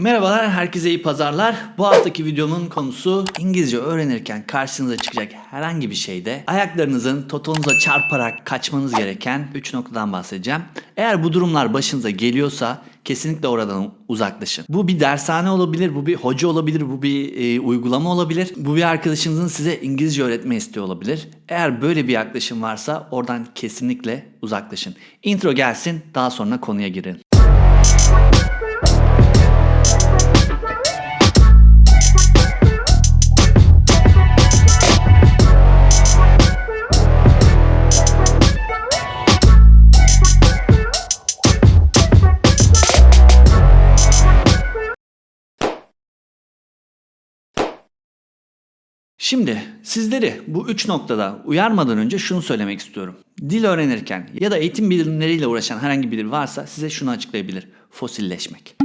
Merhabalar, herkese iyi pazarlar. Bu haftaki videomun konusu İngilizce öğrenirken karşınıza çıkacak herhangi bir şeyde ayaklarınızın totonuza çarparak kaçmanız gereken 3 noktadan bahsedeceğim. Eğer bu durumlar başınıza geliyorsa kesinlikle oradan uzaklaşın. Bu bir dershane olabilir, bu bir hoca olabilir, bu bir e, uygulama olabilir. Bu bir arkadaşınızın size İngilizce öğretme isteği olabilir. Eğer böyle bir yaklaşım varsa oradan kesinlikle uzaklaşın. Intro gelsin, daha sonra konuya girin. Şimdi sizleri bu üç noktada uyarmadan önce şunu söylemek istiyorum. Dil öğrenirken ya da eğitim bilimleriyle uğraşan herhangi biri varsa size şunu açıklayabilir. Fosilleşmek.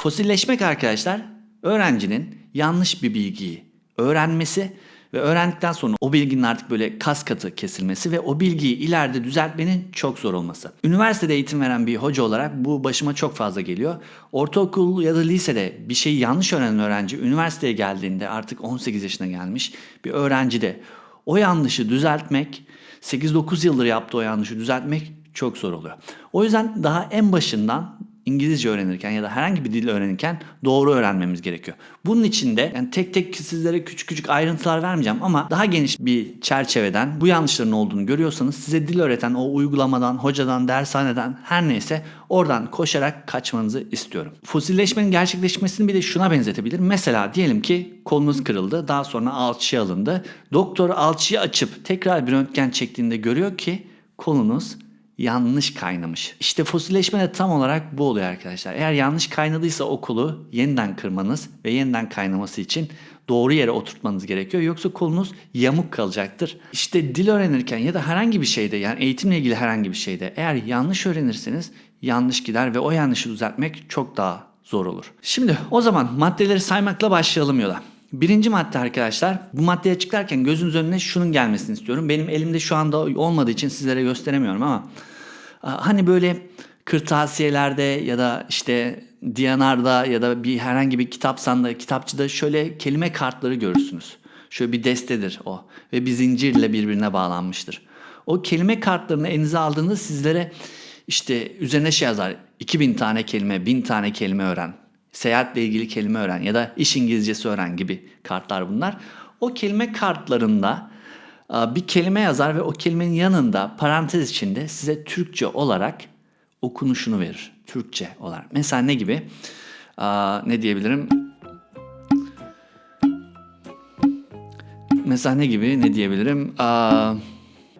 Fosilleşmek arkadaşlar öğrencinin yanlış bir bilgiyi öğrenmesi ve öğrendikten sonra o bilginin artık böyle kas katı kesilmesi ve o bilgiyi ileride düzeltmenin çok zor olması. Üniversitede eğitim veren bir hoca olarak bu başıma çok fazla geliyor. Ortaokul ya da lisede bir şeyi yanlış öğrenen öğrenci üniversiteye geldiğinde artık 18 yaşına gelmiş bir öğrenci de o yanlışı düzeltmek 8-9 yıldır yaptığı o yanlışı düzeltmek çok zor oluyor. O yüzden daha en başından İngilizce öğrenirken ya da herhangi bir dil öğrenirken doğru öğrenmemiz gerekiyor. Bunun için de yani tek tek sizlere küçük küçük ayrıntılar vermeyeceğim ama daha geniş bir çerçeveden bu yanlışların olduğunu görüyorsanız size dil öğreten o uygulamadan, hocadan, dershaneden her neyse oradan koşarak kaçmanızı istiyorum. Fosilleşmenin gerçekleşmesini bir de şuna benzetebilir. Mesela diyelim ki kolunuz kırıldı, daha sonra alçıya alındı. Doktor alçıyı açıp tekrar bir röntgen çektiğinde görüyor ki kolunuz yanlış kaynamış. İşte fosilleşme de tam olarak bu oluyor arkadaşlar. Eğer yanlış kaynadıysa o kolu yeniden kırmanız ve yeniden kaynaması için doğru yere oturtmanız gerekiyor. Yoksa kolunuz yamuk kalacaktır. İşte dil öğrenirken ya da herhangi bir şeyde yani eğitimle ilgili herhangi bir şeyde eğer yanlış öğrenirseniz yanlış gider ve o yanlışı düzeltmek çok daha zor olur. Şimdi o zaman maddeleri saymakla başlayalım yola. Birinci madde arkadaşlar. Bu maddeyi açıklarken gözünüz önüne şunun gelmesini istiyorum. Benim elimde şu anda olmadığı için sizlere gösteremiyorum ama hani böyle kırtasiyelerde ya da işte Diyanar'da ya da bir herhangi bir kitapsanda, kitapçıda şöyle kelime kartları görürsünüz. Şöyle bir destedir o ve bir zincirle birbirine bağlanmıştır. O kelime kartlarını elinize aldığınızda sizlere işte üzerine şey yazar. 2000 tane kelime, 1000 tane kelime öğren. Seyahatle ilgili kelime öğren ya da iş İngilizcesi öğren gibi kartlar bunlar. O kelime kartlarında bir kelime yazar ve o kelimenin yanında parantez içinde size Türkçe olarak okunuşunu verir. Türkçe olarak. Mesela ne gibi? Ne diyebilirim? Mesela ne gibi? Ne diyebilirim?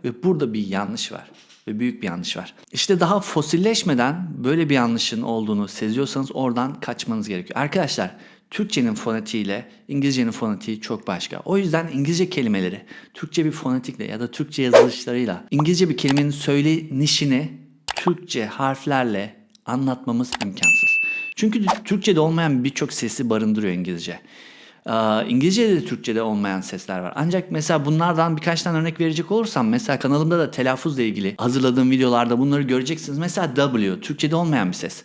Ve burada bir yanlış var ve büyük bir yanlış var. İşte daha fosilleşmeden böyle bir yanlışın olduğunu seziyorsanız oradan kaçmanız gerekiyor. Arkadaşlar Türkçenin fonetiğiyle İngilizcenin fonetiği çok başka. O yüzden İngilizce kelimeleri Türkçe bir fonetikle ya da Türkçe yazılışlarıyla İngilizce bir kelimenin söylenişini Türkçe harflerle anlatmamız imkansız. Çünkü Türkçe'de olmayan birçok sesi barındırıyor İngilizce. İngilizce'de de Türkçe'de olmayan sesler var. Ancak mesela bunlardan birkaç tane örnek verecek olursam mesela kanalımda da telaffuzla ilgili hazırladığım videolarda bunları göreceksiniz. Mesela W Türkçe'de olmayan bir ses.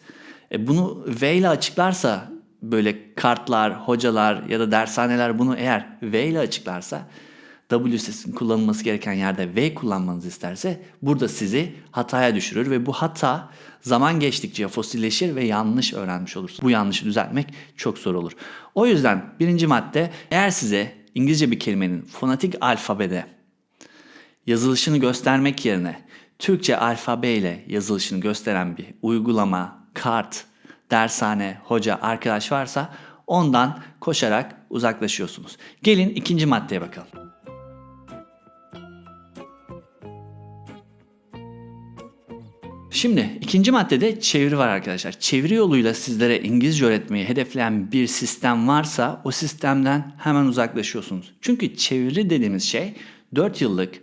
E bunu V ile açıklarsa böyle kartlar, hocalar ya da dershaneler bunu eğer V ile açıklarsa W sesinin kullanılması gereken yerde V kullanmanızı isterse burada sizi hataya düşürür ve bu hata zaman geçtikçe fosilleşir ve yanlış öğrenmiş olursunuz. Bu yanlışı düzeltmek çok zor olur. O yüzden birinci madde eğer size İngilizce bir kelimenin fonetik alfabede yazılışını göstermek yerine Türkçe alfabe ile yazılışını gösteren bir uygulama, kart, dershane, hoca, arkadaş varsa ondan koşarak uzaklaşıyorsunuz. Gelin ikinci maddeye bakalım. Şimdi ikinci maddede çeviri var arkadaşlar. Çeviri yoluyla sizlere İngilizce öğretmeyi hedefleyen bir sistem varsa o sistemden hemen uzaklaşıyorsunuz. Çünkü çeviri dediğimiz şey 4 yıllık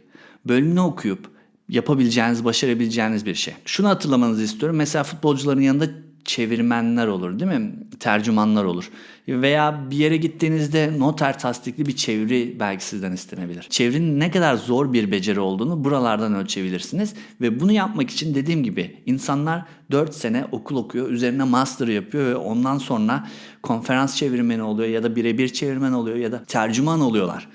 bölümünü okuyup yapabileceğiniz, başarabileceğiniz bir şey. Şunu hatırlamanızı istiyorum. Mesela futbolcuların yanında çevirmenler olur değil mi? Tercümanlar olur. Veya bir yere gittiğinizde noter tasdikli bir çeviri belki sizden istenebilir. Çevirinin ne kadar zor bir beceri olduğunu buralardan ölçebilirsiniz. Ve bunu yapmak için dediğim gibi insanlar 4 sene okul okuyor, üzerine master yapıyor ve ondan sonra konferans çevirmeni oluyor ya da birebir çevirmen oluyor ya da tercüman oluyorlar.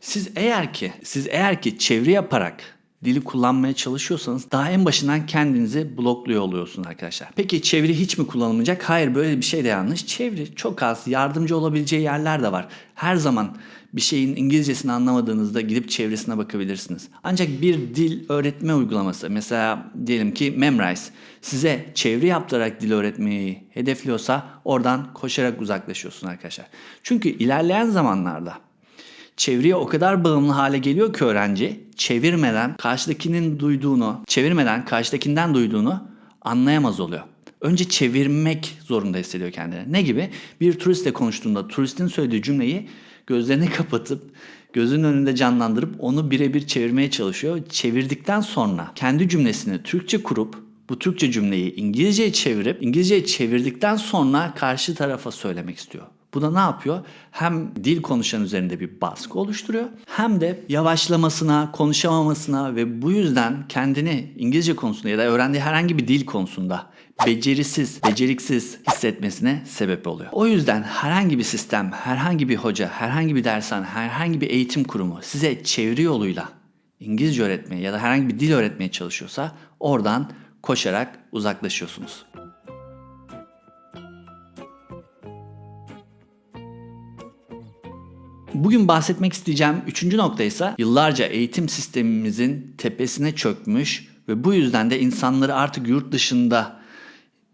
Siz eğer ki siz eğer ki çeviri yaparak dili kullanmaya çalışıyorsanız daha en başından kendinizi blokluyor oluyorsunuz arkadaşlar. Peki çeviri hiç mi kullanılmayacak? Hayır böyle bir şey de yanlış. Çeviri çok az yardımcı olabileceği yerler de var. Her zaman bir şeyin İngilizcesini anlamadığınızda gidip çevresine bakabilirsiniz. Ancak bir dil öğretme uygulaması mesela diyelim ki Memrise size çeviri yaptırarak dil öğretmeyi hedefliyorsa oradan koşarak uzaklaşıyorsun arkadaşlar. Çünkü ilerleyen zamanlarda çeviriye o kadar bağımlı hale geliyor ki öğrenci çevirmeden karşıdakinin duyduğunu, çevirmeden karşıdakinden duyduğunu anlayamaz oluyor. Önce çevirmek zorunda hissediyor kendini. Ne gibi? Bir turistle konuştuğunda turistin söylediği cümleyi gözlerini kapatıp gözünün önünde canlandırıp onu birebir çevirmeye çalışıyor. Çevirdikten sonra kendi cümlesini Türkçe kurup bu Türkçe cümleyi İngilizceye çevirip İngilizceye çevirdikten sonra karşı tarafa söylemek istiyor. Bu da ne yapıyor? Hem dil konuşan üzerinde bir baskı oluşturuyor hem de yavaşlamasına, konuşamamasına ve bu yüzden kendini İngilizce konusunda ya da öğrendiği herhangi bir dil konusunda becerisiz, beceriksiz hissetmesine sebep oluyor. O yüzden herhangi bir sistem, herhangi bir hoca, herhangi bir dershane, herhangi bir eğitim kurumu size çeviri yoluyla İngilizce öğretmeye ya da herhangi bir dil öğretmeye çalışıyorsa oradan koşarak uzaklaşıyorsunuz. Bugün bahsetmek isteyeceğim üçüncü nokta ise yıllarca eğitim sistemimizin tepesine çökmüş ve bu yüzden de insanları artık yurt dışında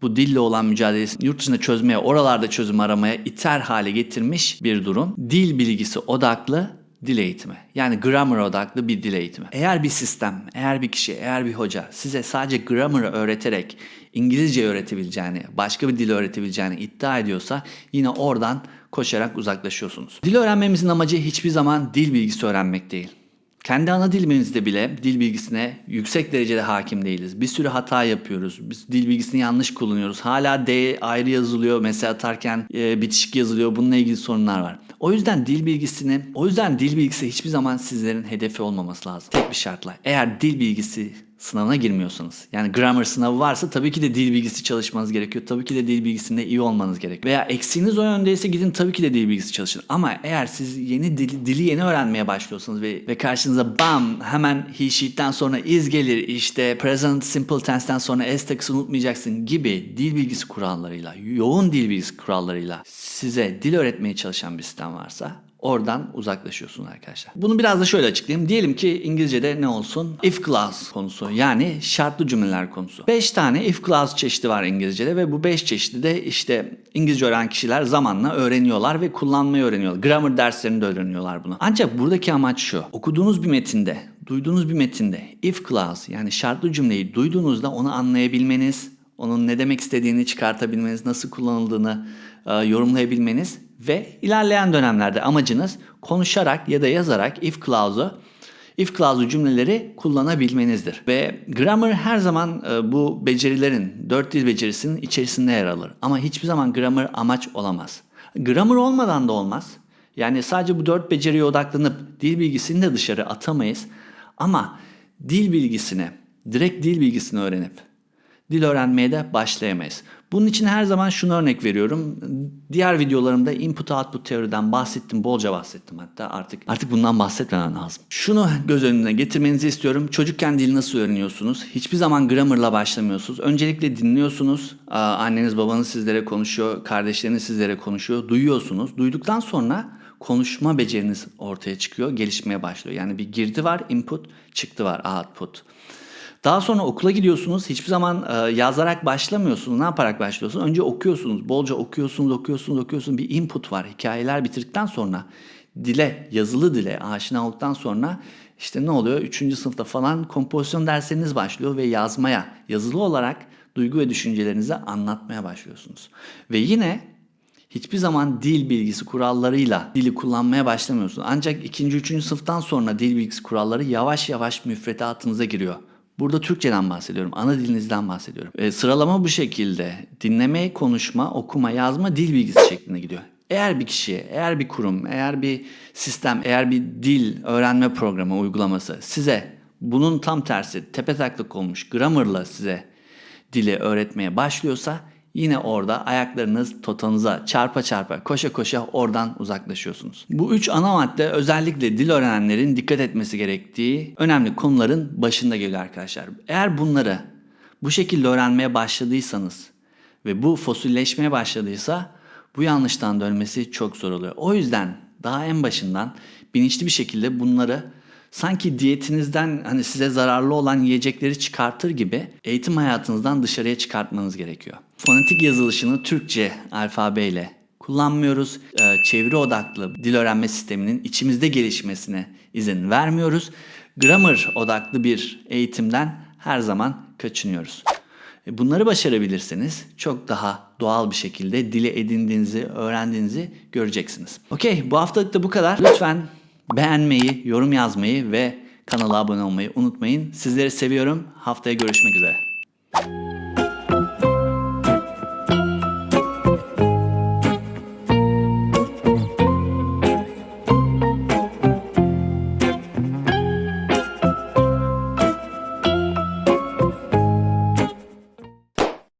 bu dille olan mücadelesini yurt dışında çözmeye, oralarda çözüm aramaya iter hale getirmiş bir durum. Dil bilgisi odaklı dil eğitimi. Yani grammar odaklı bir dil eğitimi. Eğer bir sistem, eğer bir kişi, eğer bir hoca size sadece grammar'ı öğreterek İngilizce öğretebileceğini, başka bir dil öğretebileceğini iddia ediyorsa yine oradan koşarak uzaklaşıyorsunuz. Dil öğrenmemizin amacı hiçbir zaman dil bilgisi öğrenmek değil. Kendi ana dilimizde bile dil bilgisine yüksek derecede hakim değiliz. Bir sürü hata yapıyoruz. Biz dil bilgisini yanlış kullanıyoruz. Hala D ayrı yazılıyor. Mesela atarken e, bitişik yazılıyor. Bununla ilgili sorunlar var. O yüzden dil bilgisini, o yüzden dil bilgisi hiçbir zaman sizlerin hedefi olmaması lazım. Tek bir şartla. Eğer dil bilgisi sınavına girmiyorsanız yani grammar sınavı varsa tabii ki de dil bilgisi çalışmanız gerekiyor. Tabii ki de dil bilgisinde iyi olmanız gerekiyor. Veya eksiğiniz o yöndeyse gidin tabii ki de dil bilgisi çalışın. Ama eğer siz yeni dili, dili yeni öğrenmeye başlıyorsanız ve, ve karşınıza bam hemen he she'ten sonra is gelir işte present simple tense'ten sonra s takısı unutmayacaksın gibi dil bilgisi kurallarıyla yoğun dil bilgisi kurallarıyla size dil öğretmeye çalışan bir sistem varsa Oradan uzaklaşıyorsun arkadaşlar. Bunu biraz da şöyle açıklayayım. Diyelim ki İngilizce'de ne olsun? If clause konusu yani şartlı cümleler konusu. 5 tane if clause çeşidi var İngilizce'de ve bu 5 çeşidi de işte İngilizce öğrenen kişiler zamanla öğreniyorlar ve kullanmayı öğreniyorlar. Grammar derslerinde öğreniyorlar bunu. Ancak buradaki amaç şu. Okuduğunuz bir metinde, duyduğunuz bir metinde if clause yani şartlı cümleyi duyduğunuzda onu anlayabilmeniz, onun ne demek istediğini çıkartabilmeniz, nasıl kullanıldığını e, yorumlayabilmeniz ve ilerleyen dönemlerde amacınız konuşarak ya da yazarak if clause'u if clause'u cümleleri kullanabilmenizdir. Ve grammar her zaman e, bu becerilerin, dört dil becerisinin içerisinde yer alır. Ama hiçbir zaman grammar amaç olamaz. Grammar olmadan da olmaz. Yani sadece bu dört beceriye odaklanıp dil bilgisini de dışarı atamayız. Ama dil bilgisini, direkt dil bilgisini öğrenip dil öğrenmeye de başlayamayız. Bunun için her zaman şunu örnek veriyorum. Diğer videolarımda input output teoriden bahsettim, bolca bahsettim hatta artık artık bundan bahsetmem lazım. Şunu göz önüne getirmenizi istiyorum. Çocukken dil nasıl öğreniyorsunuz? Hiçbir zaman grammarla başlamıyorsunuz. Öncelikle dinliyorsunuz. Anneniz babanız sizlere konuşuyor, kardeşleriniz sizlere konuşuyor, duyuyorsunuz. Duyduktan sonra konuşma beceriniz ortaya çıkıyor, gelişmeye başlıyor. Yani bir girdi var, input, çıktı var, output. Daha sonra okula gidiyorsunuz. Hiçbir zaman e, yazarak başlamıyorsunuz. Ne yaparak başlıyorsunuz? Önce okuyorsunuz. Bolca okuyorsunuz, okuyorsunuz, okuyorsunuz. Bir input var. Hikayeler bitirdikten sonra dile, yazılı dile aşina olduktan sonra işte ne oluyor? Üçüncü sınıfta falan kompozisyon dersleriniz başlıyor ve yazmaya, yazılı olarak duygu ve düşüncelerinizi anlatmaya başlıyorsunuz. Ve yine hiçbir zaman dil bilgisi kurallarıyla dili kullanmaya başlamıyorsunuz. Ancak ikinci, üçüncü sınıftan sonra dil bilgisi kuralları yavaş yavaş müfredatınıza giriyor. Burada Türkçeden bahsediyorum. Ana dilinizden bahsediyorum. E, sıralama bu şekilde. Dinleme, konuşma, okuma, yazma, dil bilgisi şeklinde gidiyor. Eğer bir kişi, eğer bir kurum, eğer bir sistem, eğer bir dil öğrenme programı, uygulaması size bunun tam tersi tepe taklak olmuş grammarla size dili öğretmeye başlıyorsa yine orada ayaklarınız totanıza çarpa çarpa koşa koşa oradan uzaklaşıyorsunuz. Bu üç ana madde özellikle dil öğrenenlerin dikkat etmesi gerektiği önemli konuların başında geliyor arkadaşlar. Eğer bunları bu şekilde öğrenmeye başladıysanız ve bu fosilleşmeye başladıysa bu yanlıştan dönmesi çok zor oluyor. O yüzden daha en başından bilinçli bir şekilde bunları sanki diyetinizden hani size zararlı olan yiyecekleri çıkartır gibi eğitim hayatınızdan dışarıya çıkartmanız gerekiyor. Fonetik yazılışını Türkçe alfabeyle kullanmıyoruz. Ee, çeviri odaklı dil öğrenme sisteminin içimizde gelişmesine izin vermiyoruz. Grammar odaklı bir eğitimden her zaman kaçınıyoruz. E, Bunları başarabilirseniz çok daha doğal bir şekilde dile edindiğinizi, öğrendiğinizi göreceksiniz. Okey bu haftalık da bu kadar. Lütfen beğenmeyi, yorum yazmayı ve kanala abone olmayı unutmayın. Sizleri seviyorum. Haftaya görüşmek üzere.